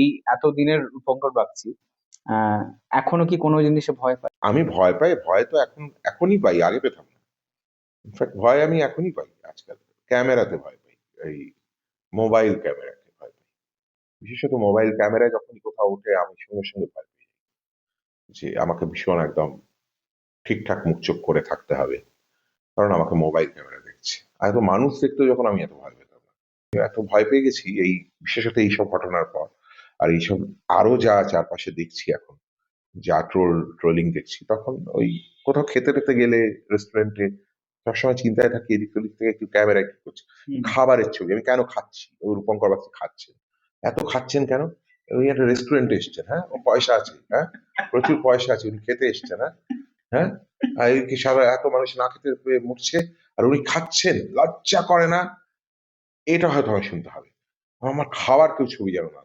এই এত দিনের রূপঙ্কর বাগচি এখনও কি কোনো জিনিসে ভয় পায়? আমি ভয় পাই, ভয় তো এখন, এখনই পাই, আগে পেতাম না। ইনফ্যাক্ট ভয় আমি এখনই পাই, আজকাল। ক্যামেরাতে ভয় পাই, এই মোবাইল ক্যামেরাতে ভয় পাই। বিশেষত মোবাইল ক্যামেরা যখন কোথাও ওঠে আমি সঙ্গে সঙ্গে ভয় পাই যে আমাকে ভীষণ একদম ঠিকঠাক মুখ চোখ করে থাকতে হবে, কারণ আমাকে মোবাইল ক্যামেরা দেখছে। এত মানুষ দেখতেও যখন আমি এত ভয় পেতাম না। এত ভয় পেয়ে গেছি এই, বিশেষত এইসব ঘটনার পর। আর এইসব আরও যা চারপাশে দেখছি এখন যা ট্রোল ট্রোলিং দেখছি তখন ওই কোথাও খেতে টেতে গেলে রেস্টুরেন্টে সবসময় চিন্তায় থাকি এদিক ওদিক থেকে একটু ক্যামেরায় কি করছে? খাবারের ছবি আমি কেন খাচ্ছি? রূপঙ্কর বাচ্চা খাচ্ছেন এত খাচ্ছেন কেন? উনি একটা রেস্টুরেন্টে এসছেন হ্যাঁ? পয়সা আছে হ্যাঁ? প্রচুর পয়সা আছে উনি খেতে এসছেন হ্যাঁ? হ্যাঁ? আর কি সারা এত মানুষ না খেতে পেয়ে মরছে আর উনি খাচ্ছেন লজ্জা করে না। এটা হয়তো আমার শুনতে হবে। আমার খাবার কেউ ছবি যেন না।